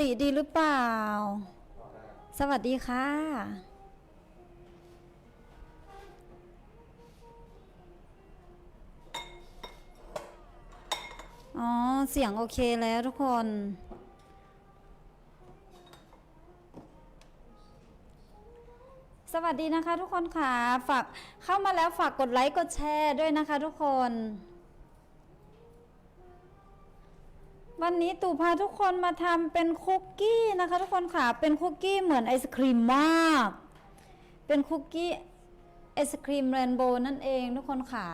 ติดีหรือเปล่า สวัสดีค่ะ อ๋อ เสียงโอเคแล้วทุกคน สวัสดีนะคะทุกคนค่ะ ฝากเข้ามาแล้วฝากกดไลค์กดแชร์ด้วยนะคะทุกคน วันนี้ตู่พาทุกคนมาทำเป็นคุกกี้นะคะ ทุกคนค่ะ เป็นคุกกี้เหมือนไอศครีมมาก เป็นคุกกี้ไอศครีมเรนโบว์นั่นเองทุกคนค่ะ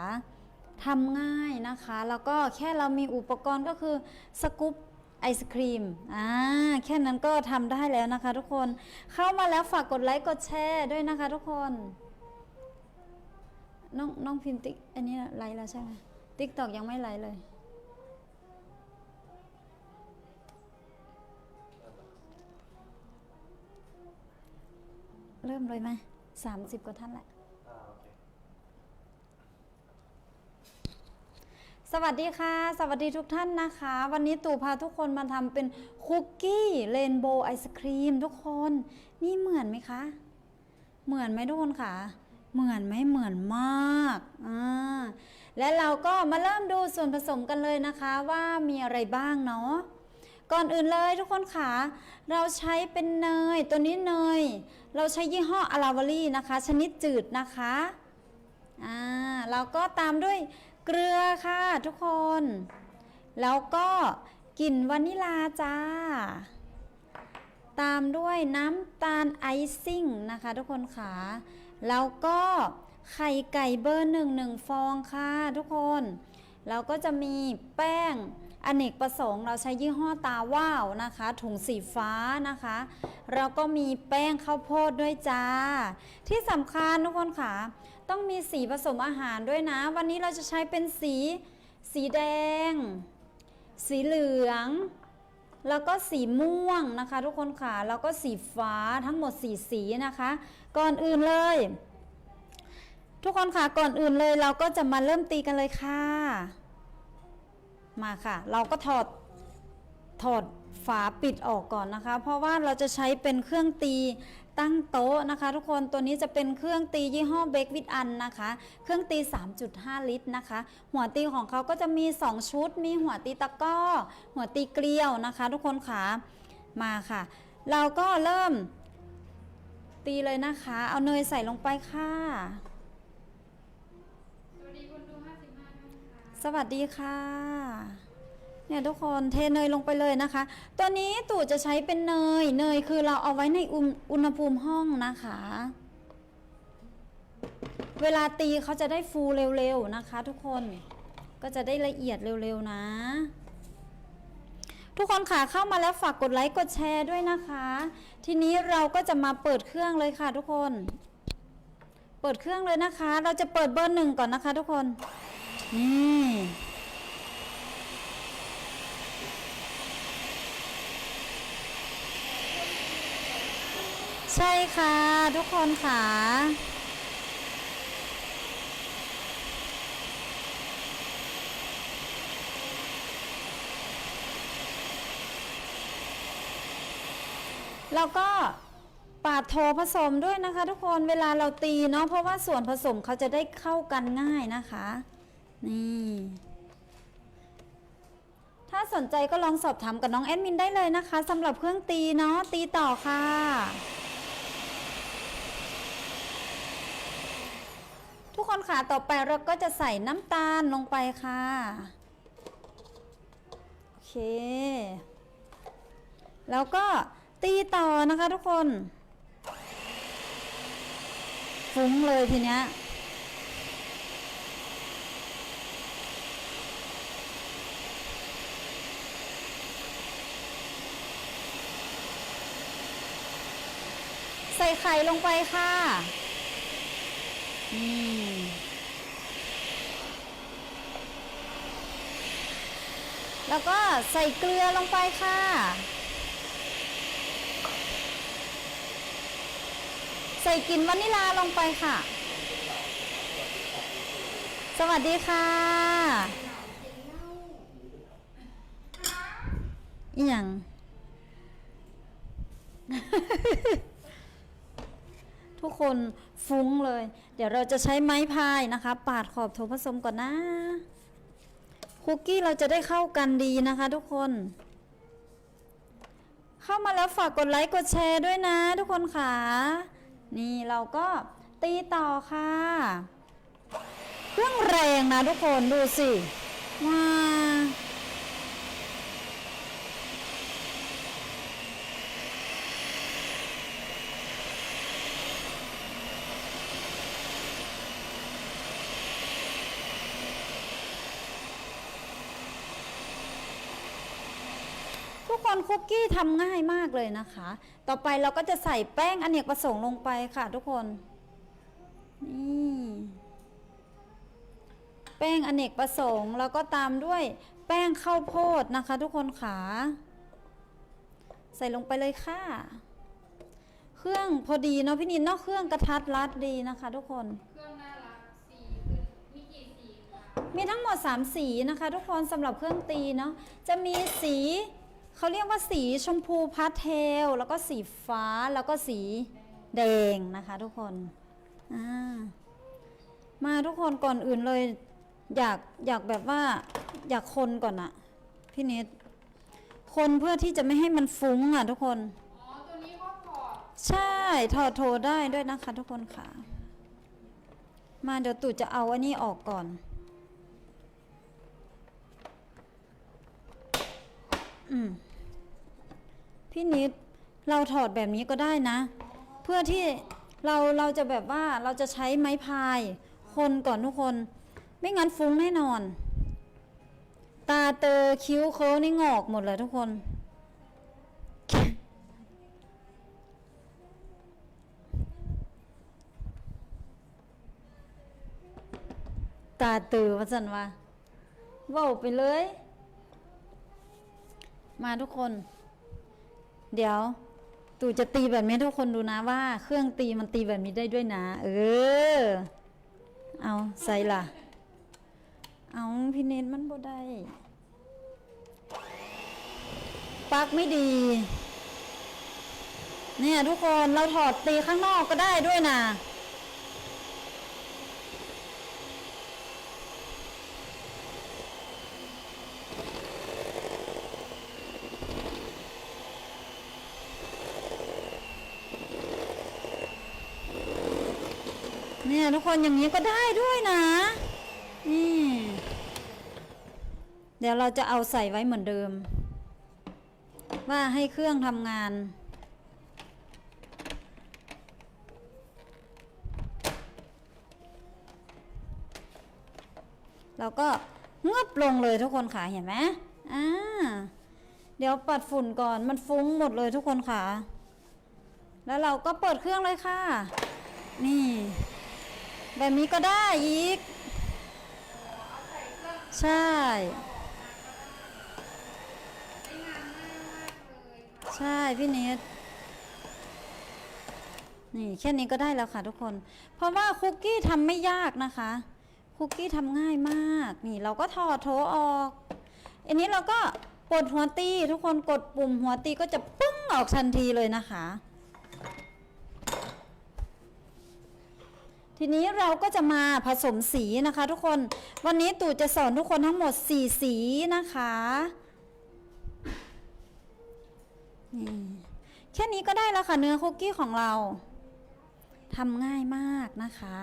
ทำง่ายนะคะ แล้วก็แค่เรามีอุปกรณ์ก็คือสกู๊ปไอศครีม อ่า แค่นั้นก็ทำได้แล้วนะคะทุกคน เข้ามาแล้วฝากกดไลค์กดแชร์ด้วยนะคะทุกคน น้องน้องพิมติ๊ก อันนี้ไลค์แล้วใช่ไหมติ๊กตอกยังไม่ไลค์เลย เริ่มเลยไหมสามสิบกว่าท่านแหละ สวัสดีค่ะ สวัสดีทุกท่านนะคะ วันนี้ตู่พาทุกคนมาทำเป็นคุกกี้เรนโบว์ไอศครีมทุกคน นี่เหมือนไหมคะ เหมือนไหมทุกคนคะเหมือนไหมเหมือนมากอ่าและเราก็มาเริ่มดูส่วนผสมกันเลยนะคะว่ามีอะไรบ้างเนาะ ก่อนอื่นเลยทุกคนค่ะเราใช้เป็นเนย ตัวนี้เนย เราใช้ยี่ห้ออลาวารีนะคะ ชนิดจืดนะคะอ่าเราก็ตามด้วยเกลือค่ะทุกคน แล้วก็กลิ่นวานิลาจ้า ตามด้วยน้ำตาลไอซิ่งนะคะทุกคนค่ะ แล้วก็ไข่ไก่เบอร์หนึ่งหนึ่งฟองค่ะทุกคน แล้วก็จะมีแป้ง อเนกประสงค์เราใช้ยี่ห้อตาว่าวนะคะ ถุงสีฟ้านะคะแล้วก็มีแป้งข้าวโพดด้วยจ้า ที่สำคัญทุกคนค่ะ ต้องมีสีผสมอาหารด้วยนะ วันนี้เราจะใช้เป็นสี สีแดง สีเหลือง แล้วก็สีม่วงนะคะ ทุกคนค่ะ แล้วก็สีฟ้าทั้งหมดสีสีนะคะ ก่อนอื่นเลย ทุกคนค่ะก่อนอื่นเลยเราก็จะมาเริ่มตีกันเลยค่ะ มาค่ะ เราก็ถอดถอดฝาปิดออกก่อนนะคะ เพราะว่าเราจะใช้เป็นเครื่องตีตั้งโต๊ะนะคะ ทุกคนตัวนี้จะเป็นเครื่องตียี่ห้อเบกวิดอันนะคะ เครื่องตี 3.5 ลิตรนะคะ หัวตีของเขาก็จะมี 2 ชุด มีหัวตีตะก้อ หัวตีเกลียวนะคะ ทุกคนค่ะมาค่ะ เราก็เริ่มตีเลยนะคะ เอาเนยใส่ลงไปค่ะ สวัสดีคนดู 55ท่านค่ะ สวัสดีค่ะ เนี่ยทุกคนเทเนยลงไปเลยนะคะ ตัวนี้ตู่จะใช้เป็นเนย เนยคือเราเอาไว้ในอุณอุณหภูมิห้องนะคะ เวลาตีเขาจะได้ฟูเร็วๆนะคะ ทุกคน ก็จะได้ละเอียดเร็วๆนะ ทุกคนค่ะเข้ามาแล้วฝากกดไลค์กดแชร์ด้วยนะคะ ทีนี้เราก็จะมาเปิดเครื่องเลยค่ะ ทุกคน เปิดเครื่องเลยนะคะ เราจะเปิดเบอร์หนึ่งก่อนนะคะ ทุกคน นี่ใช่ค่ะ ทุกคนค่ะ แล้วก็ปาดโทผสมด้วยนะคะ ทุกคนเวลาเราตีเนาะเพราะว่าส่วนผสมเขาจะได้เข้ากันง่ายนะคะ นี่ ถ้าสนใจก็ลองสอบถามกับน้องแอดมินได้เลยนะคะสำหรับเครื่องตีเนาะตีต่อค่ะ ทุกคนค่ะต่อไปเราก็จะใส่น้ำตาลลงไปค่ะ โอเค แล้วก็ตีต่อนะคะทุกคน ฟุ้งเลยทีเนี้ย ใส่ไข่ลงไปค่ะนี่แล้วก็ใส่เกลือลงไปค่ะ ใส่กลิ่นวานิลาลงไปค่ะ สวัสดีค่ะอีหยัง ทุก คนฟุ้งเลย เดี๋ยวเราจะใช้ไม้พายนะคะ ปาดขอบโถผสมก่อนนะ คุกกี้เราจะได้เข้ากันดีนะคะทุกคน เข้ามาแล้วฝากกดไลค์กดแชร์ด้วยนะทุกคนค่ะ นี่เราก็ตีต่อค่ะ เครื่องแรงนะทุกคนดูสิ ว้าก คนคุกกี้ทำง่ายมากเลยนะคะ ต่อไปเราก็จะใส่แป้งอเนกประสงค์ลงไปค่ะทุกคน นี่ แป้งอเนกประสงค์แล้วก็ตามด้วยแป้งข้าวโพดนะคะ ทุกคนขาใส่ลงไปเลยค่ะ เครื่องพอดีเนาะพี่นินเนาะเครื่องกระทัดรัดดีนะคะ ทุกคน เครื่องน่ารักสีคือมีกี่สีคะมีทั้งหมด 3 สีนะคะ ทุกคนสำหรับเครื่องตีเนาะจะมีสี เขาเรียกว่าสีชมพูพาสเทล แล้วก็สีฟ้าแล้วก็สีแดงนะคะ ทุกคนามาทุกคนก่อนอื่นเลย อยากอยากแบบว่า อยากคนก่อนอะพี่เนทคนเพื่อที่จะไม่ให้มันฟุ้งอะทุกคนอ๋อตัวนี้ก็ถอดใช่ถอดโทได้ด้วยนะคะ ทุกคนค่ะ มาเดี๋ยวตู่จะเอาอันนี้ออกก่อนอืม พี่นิดเราถอดแบบนี้ก็ได้นะ เพื่อที่เราเราจะแบบว่าเราจะใช้ไม้พาย คนก่อนทุกคน ไม่งั้นฟุ้งแน่นอน ตาเตอคิ้วโค้งนี่งอกหมดเลยทุกคนตาตือว่าสันว่าว้าไปเลย มาทุกคน เดี๋ยวตู่จะตีแบบนี้ทุกคนดูนะว่า เครื่องตีมันตีแบบนี้ได้ด้วยนะ เออ เอาใส่ล่ะ เอาพี่เนตมันบ่ได้ปลักไม่ดี เนี่ยทุกคนเราถอดตีข้างนอกก็ได้ด้วยนะ เนี่ยทุกคนอย่างนี้ก็ได้ด้วยนะนี่เดี๋ยวเราจะเอาใส่ไว้เหมือนเดิม ว่าให้เครื่องทำงานเราก็เงือบลงเลยทุกคนค่ะ เห็นไหมอ่า เดี๋ยวปัดฝุ่นก่อน มันฟุ้งหมดเลยทุกคนค่ะ แล้วเราก็เปิดเครื่องเลยค่ะ นี่ แบบนี้ก็ได้อีก ใช่ ใช่พี่เนทนี่แค่นี้ก็ได้แล้วค่ะทุกคน เพราะว่าคุกกี้ทำไม่ยากนะคะ คุกกี้ทำง่ายมาก นี่เราก็ถอดโถออก อันนี้เราก็กดหัวตีทุกคนกดปุ่มหัวตีก็จะปึ้งออกทันทีเลยนะคะ ทีนี้เราก็จะมาผสมสีนะคะ ทุกคน วันนี้ตู่จะสอนทุกคนทั้งหมด 4 สีนะคะนี่แค่นี้ก็ได้แล้วค่ะเนื้อคุกกี้ของเราทำง่ายมากนะคะ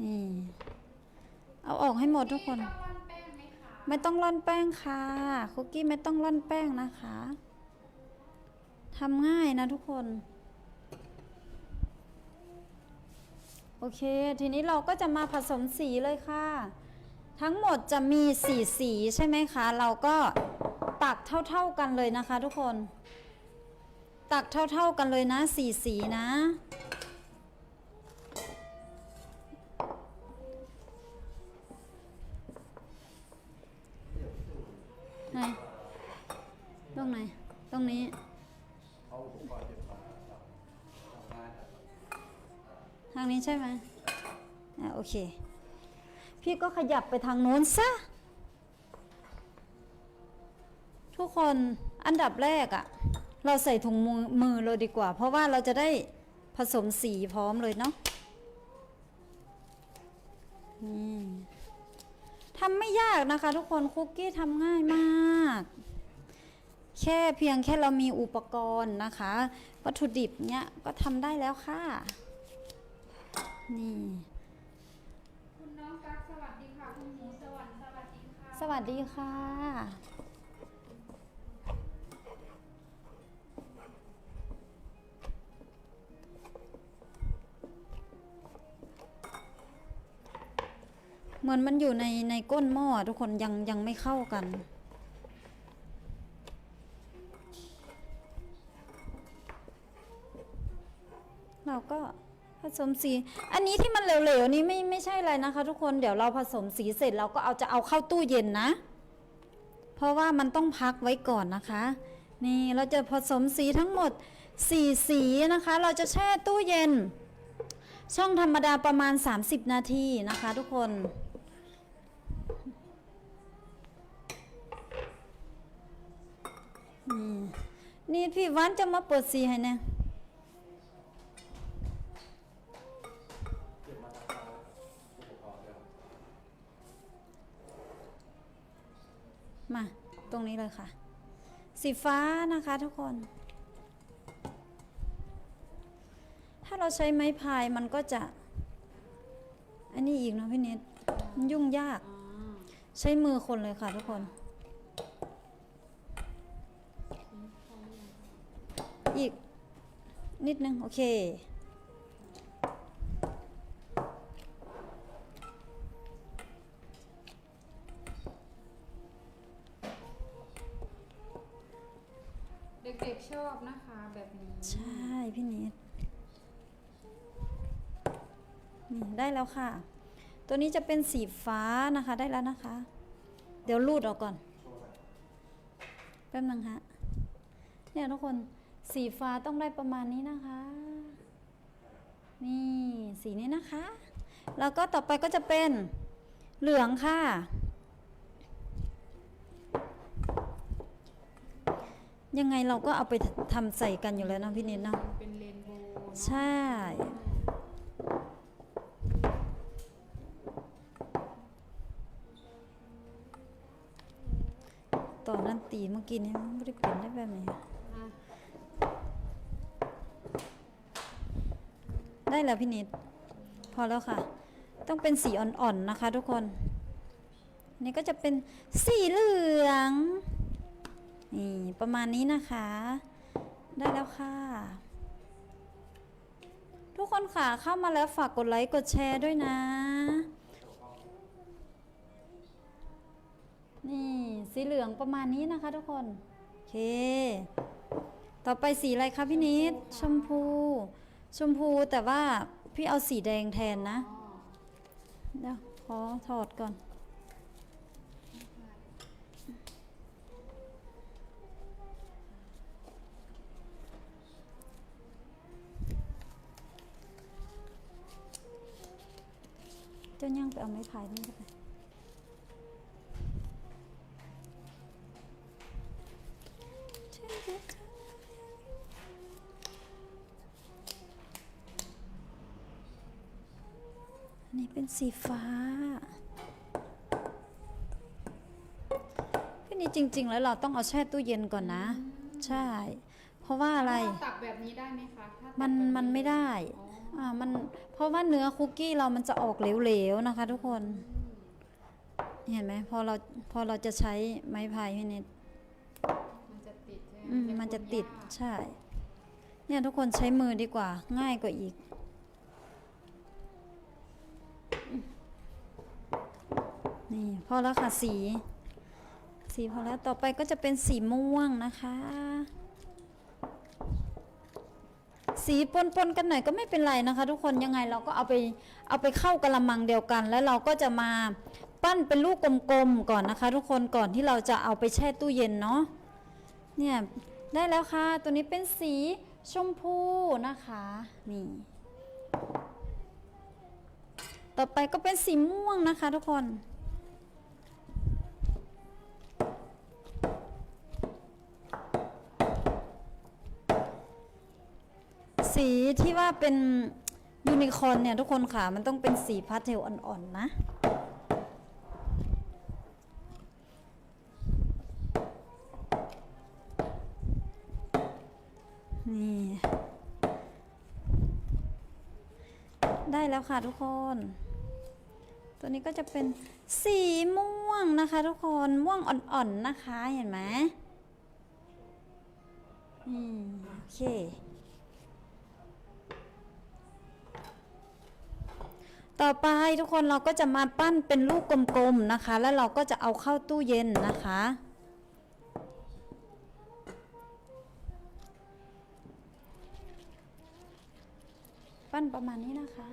นี่ เอาออกให้หมดทุกคน ไม่ต้องร่อนแป้งค่ะ คุกกี้ไม่ต้องร่อนแป้งนะคะทำง่ายนะทุกคน โอเค ทีนี้เราก็จะมาผสมสีเลยค่ะ ทั้งหมดจะมีสีสีใช่ไหมคะ เราก็ตักเท่าๆกันเลยนะคะ ทุกคน ตักเท่าๆกันเลยนะสีสีนะางนี้ใช่ไหมอะโอเค พี่ก็ขยับไปทางโน้นซะ ทุกคนอันดับแรกอะเราใส่ถุงมือมือเลยดีกว่า เพราะว่าเราจะได้ผสมสีพร้อมเลยเนาะนี่ทำไม่ยากนะคะ ทุกคนคุกกี้ทำง่ายมาก แค่เพียงแค่เรามีอุปกรณ์นะคะ วัตถุดิบเนี้ยก็ทำได้แล้วค่ะ นี่ คุณน้องกั๊กสวัสดีค่ะ คุณหมูสวรรค์สวัสดีค่ะ สวัสดีค่ะ เหมือนมันอยู่ในในก้นหม้อทุกคนยังยังไม่เข้ากัน สมสี อันนี้ที่มันเหลวๆนี้ไม่ไม่ใช่อะไรนะคะ ทุกคนเดี๋ยวเราผสมสีเสร็จเราก็เอาจะเอาเข้าตู้เย็นนะ เพราะว่ามันต้องพักไว้ก่อนนะคะ นี่เราจะผสมสีทั้งหมด4สีนะคะ เราจะแช่ตู้เย็น ช่องธรรมดาประมาณ 30 นาทีนะคะ ทุกคนนี่นี่พี่วานจะมาเปิดสีให้เนี่ย มาตรงนี้เลยค่ะ สีฟ้านะคะทุกคน ถ้าเราใช้ไม้พายมันก็จะ อันนี้อีกนะพี่เนทมันยุ่งยาก ใช้มือคนเลยค่ะทุกคน อีกนิดนึง โอเค กชอบนะคะแบบนี้ ใช่พี่เนทนี่ได้แล้วค่ะ ตัวนี้จะเป็นสีฟ้านะคะได้แล้วนะคะ เดี๋ยวรูดออกก่อนแป๊บนึงฮะเนี่ยทุกคนสีฟ้าต้องได้ประมาณนี้นะคะ นี่สีนี้นะคะ แล้วก็ต่อไปก็จะเป็นเหลืองค่ะ ยังไงเราก็เอาไปทำใส่กันอยู่แล้วนะพี่เนทเนาะเป็นเรนโบว์เนอะใช่ตอนนั้นตีเมื่อกี้นี้ไม่ได้เป็นได้แบบนี้อะได้แล้วพี่นิด พอแล้วค่ะ ต้องเป็นสีอ่อนๆนะคะทุกคน นี่ก็จะเป็นสีเหลือง นี่ประมาณนี้นะคะ ได้แล้วค่ะ ทุกคนค่ะเข้ามาแล้วฝากกดไลค์กดแชร์ด้วยนะ นี่สีเหลืองประมาณนี้นะคะทุกคน โอเค ต่อไปสีอะไรคะพี่นิด ชมพู ชมพูแต่ว่าพี่เอาสีแดงแทนนะ เดี๋ยวขอถอดก่อน เจ้าย่างไปเอาไม้พายนี่ก็ไปอันนี้เป็นสีฟ้าพี่นี่จริง ๆ แล้วเราต้องเอาแช่ตู้เย็นก่อนนะ ใช่ เพราะว่าอะไรถ้าตักแบบนี้ได้ไหมคะถ้าตักมันแบบมันไม่ได้ อ๋อ อ่ามันเพราะว่าเนื้อคุกกี้เรามันจะออกเหลวๆนะคะ ทุกคน เห็นไหมพอเราพอเราจะใช้ไม้พายพี่นิดมันจะติดใช่ไหมอืมมันจะติดยากใช่ เนี่ยทุกคนใช้มือดีกว่า ง่ายกว่าอีกอืมนี่พอแล้วค่ะสี สีพอแล้วต่อไปก็จะเป็นสีม่วงนะคะ สีปนๆกันหน่อยก็ไม่เป็นไรนะคะ ทุกคนยังไงเราก็เอาไปเอาไปเข้ากระมังเดียวกัน แล้วเราก็จะมาปั้นเป็นลูกกลมๆก่อนนะคะ ทุกคนก่อนที่เราจะเอาไปแช่ตู้เย็นเนาะเนี่ยได้แล้วค่ะ ตัวนี้เป็นสีชมพูนะคะนี่ต่อไปก็เป็นสีม่วงนะคะ ทุกคน สีที่ว่าเป็นยูนิคอร์นเนี่ยทุกคนค่ะ มันต้องเป็นสีพาสเทลอ่อนๆนะ นี่ ได้แล้วค่ะทุกคน ตัวนี้ก็จะเป็นสีม่วงนะคะทุกคน ม่วงอ่อนๆนะคะเห็นไหมอืมโอเค ต่อไปทุกคนเราก็จะมาปั้นเป็นลูกกลมๆนะคะ แล้วเราก็จะเอาเข้าตู้เย็นนะคะ ปั้นประมาณนี้นะคะ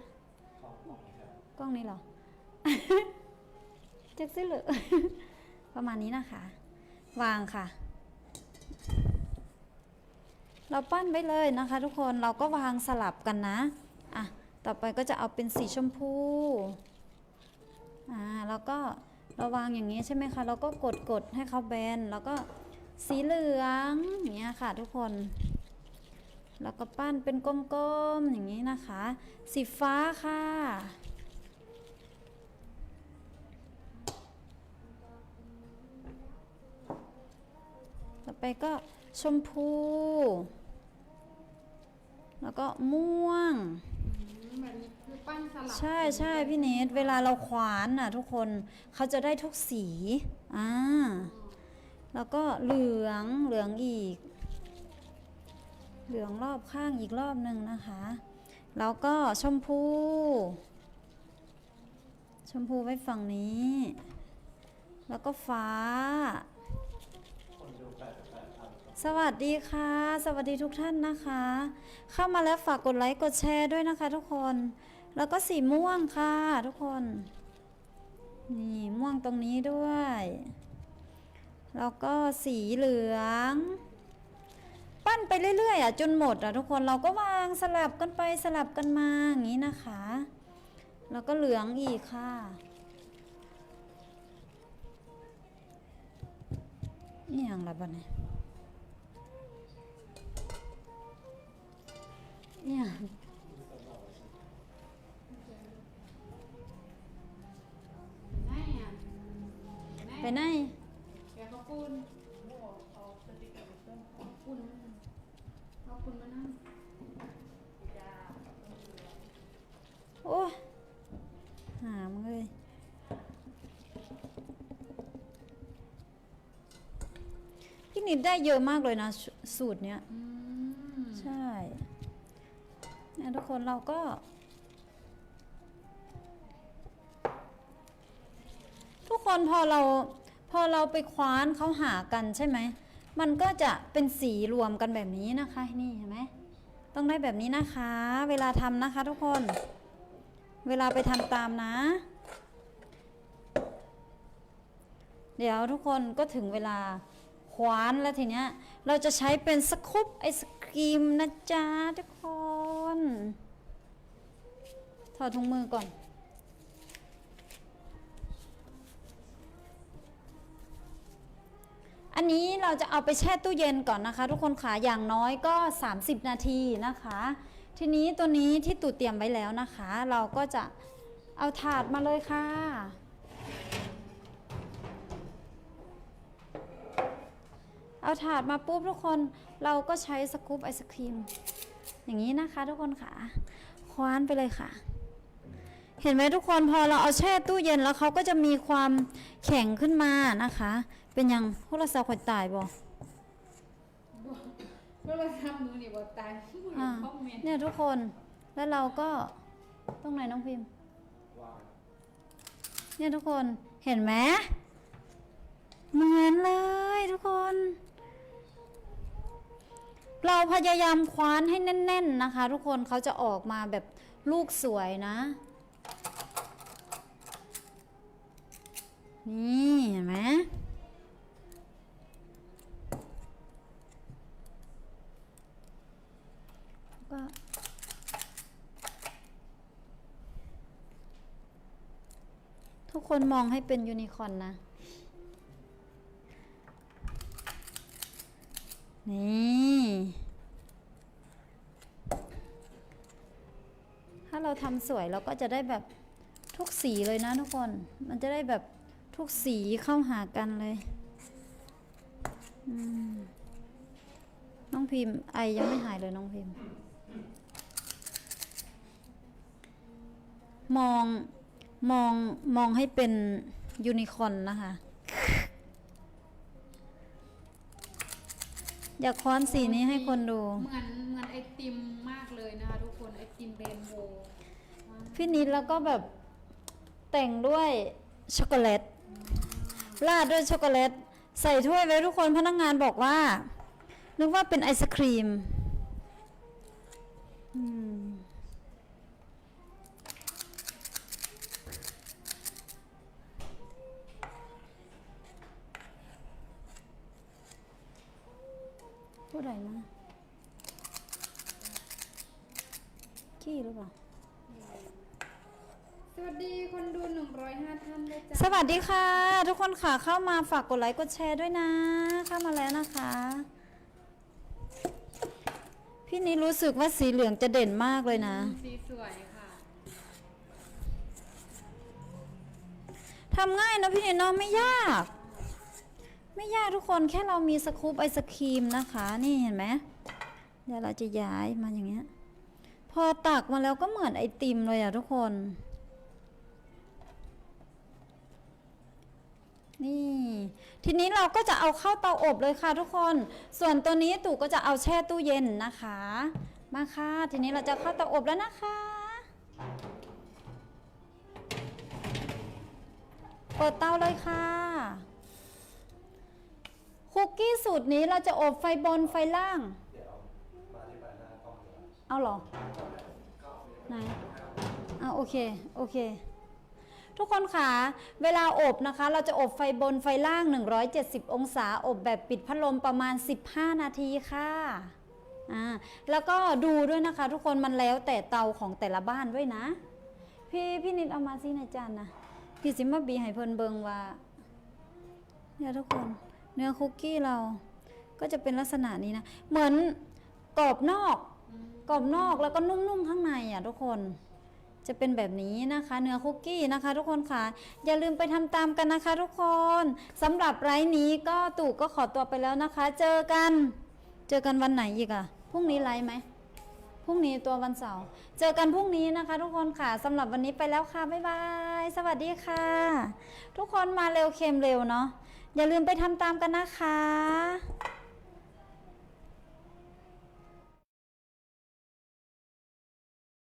กล้องนี้เหรอเจ็กซิเหรือประมาณนี้นะคะ วางค่ะ เราปั้นไว้เลยนะคะ ทุกคนเราก็วางสลับกันนะอะ ต่อไปก็จะเอาเป็นสีชมพู อ่า แล้วก็เราวางอย่างนี้ใช่ไหมคะเราก็กดกดให้เขาแบน แล้วก็สีเหลืองอย่างเงี้ยค่ะทุกคน แล้วก็ปั้นเป็นกลมๆอย่างนี้นะคะ สีฟ้าค่ะต่อไปก็ชมพู แล้วก็ม่วง มแบบนี้คือปั้นสลับใช่ใช่พี่เนทเวลาเราขวานน่ะ ทุกคนเขาจะได้ทุกสีอ่าแล้วก็เหลืองเหลืองอีก เหลืองรอบข้างอีกรอบหนึ่งนะคะ แล้วก็ชมพู ชมพูไว้ฝั่งนี้ แล้วก็ฟ้า สวัสดีค่ะ สวัสดีทุกท่านนะคะ เข้ามาแล้วฝากกดไลค์กดแชร์ด้วยนะคะ ทุกคน แล้วก็สีม่วงค่ะ ทุกคน นี่ม่วงตรงนี้ด้วย แล้วก็สีเหลือง ปั้นไปเรื่อยๆอะจนหมดอะทุกคนเราก็วางสลับกันไปสลับกันมาอย่างนี้นะคะ แล้วก็เหลืองอีกค่ะนี่อย่างไรบ้าเนี่ เนี่ยไหนอะไปไหนแกเขาปูนเอาปูนเอาปูนมานั่งโอ้ยหามงเลยพี่นิดได้เยอะมากเลยนะสสูตรเนี้ยอืมใช่เทุกคนเราก็ทุกคนพอเราพอเราไปคว้านเขาหากันใช่ไหม มันก็จะเป็นสีรวมกันแบบนี้นะคะนี่เห็นไหมต้องได้แบบนี้นะคะ เวลาทำนะคะทุกคน เวลาไปทำตามนะ เดี๋ยวทุกคนก็ถึงเวลาคว้านแล้วทีเนี้ย เราจะใช้เป็นสกูปไอศครีมนะจ๊ะทุกคน ถอดถุงมือก่อน อันนี้เราจะเอาไปแช่ตู้เย็นก่อนนะคะ ทุกคนค่ะอย่างน้อยก็ 30 นาทีนะคะ ทีนี้ตัวนี้ที่ตูเตรียมไว้แล้วนะคะ เราก็จะเอาถาดมาเลยค่ะเอาถาดมาปุ๊บทุกคนเราก็ใช้สกู๊ปไอศครีม อย่างนี้นะคะ ทุกคนค่ะ คว้านไปเลยค่ะ เห็นไหมทุกคนพอเราเอาแช่ตู้เย็นแล้วเขาก็จะมีความแข็งขึ้นมานะคะ เป็นอย่างพวกเราสาวขวดตายบ่เพื่อเราทำมือนี่บตายที่มืออ่าคอมเมนต์เนี่ยทุกคนแล้วเราก็ตรงไหนน้องพิมพ์เนี่ยทุกคนเห็นไหมเหมือนเลยทุกคน เราพยายามคว้านให้แน่น ๆนะคะ ทุกคนเขาจะออกมาแบบลูกสวยนะ นี่เห็นไหมก็ทุกคนมองให้เป็นยูนิคอร์นนะ นี่ถ้าเราทำสวยเราก็จะได้แบบทุกสีเลยนะทุกคน มันจะได้แบบทุกสีเข้าหากันเลย น้องพิมพ์ไอยังไม่หายเลยน้องพิมพ์ มองมองมองให้เป็นยูนิคอร์นนะคะ อยากค้อนสีนี้ให้คนดู เหมือนเหมือนไอติมมากเลยนะคะทุกคนไอติมเรนโบว์พี่นิดแล้วก็แบบแต่งด้วยช็อกโกแลตราดด้วยช็อกโกแลตใส่ถ้วยไว้ทุกคนพนักงานบอกว่า นึกว่าเป็นไอศครีม อืม พูดอะไรนะขี้หรือเปล่า สวัสดีคนดู 105 ท่านด้วยจ้ะสวัสดีค่ะ ทุกคนค่ะเข้ามาฝากกดไลค์กดแชร์ด้วยนะ เข้ามาแล้วนะคะ พี่นี้รู้สึกว่าสีเหลืองจะเด่นมากเลยนะ สีสวยค่ะทำง่ายนะพี่นิดเน้องไม่ยาก ไม่ยากทุกคนแค่เรามีสกู๊ปไอศครีมนะคะ นี่เห็นไหมเดี๋ยวเราจะย้ายมาอย่างเงี้ย พอตักมาแล้วก็เหมือนไอติมเลยอะทุกคน นี่ ทีนี้เราก็จะเอาเข้าเตาอบเลยค่ะทุกคน ส่วนตัวนี้ตู่ก็จะเอาแช่ตู้เย็นนะคะ มาค่ะ ทีนี้เราจะเข้าเตาอบแล้วนะคะเปิดเตาเลยค่ะ คุกกี้สูตรนี้เราจะอบไฟบนไฟล่าง เอาหรอ ไหนอ่าโอเค โอเค ทุกคนคะเวลาอบนะคะ เราจะอบไฟบนไฟล่าง 170 องศา อบแบบปิดพัดลมประมาณ 15 นาทีค่ะอ่าแล้วก็ดูด้วยนะคะ ทุกคนมันแล้วแต่เตาของแต่ละบ้านด้วยนะ พี่พี่นิดเอามาสิในจานนะพี่สิมาบีให้เพิ่นเบิงว่าเนี่ยทุกคน เนื้อคุกกี้เรา ก็จะเป็นลักษณะนี้นะ เหมือนกรอบนอกกรอบนอกแล้วก็นุ่มๆข้างในอะทุกคนจะเป็นแบบนี้นะคะ เนื้อคุกกี้นะคะ ทุกคนค่ะ อย่าลืมไปทำตามกันนะคะ ทุกคนสำหรับไลฟ์นี้ก็ตู่ก็ขอตัวไปแล้วนะคะ เจอกัน เจอกันวันไหนอีกอะพรุ่งนี้ไลฟ์ไหมพรุ่งนี้ตัววันเสาร์เจอกันพรุ่งนี้นะคะ ทุกคนค่ะสำหรับวันนี้ไปแล้วค่ะบ๊ายบาย สวัสดีค่ะ ทุกคนมาเร็วเค็มเร็วเนาะ อย่าลืมไปทำตามกันนะคะ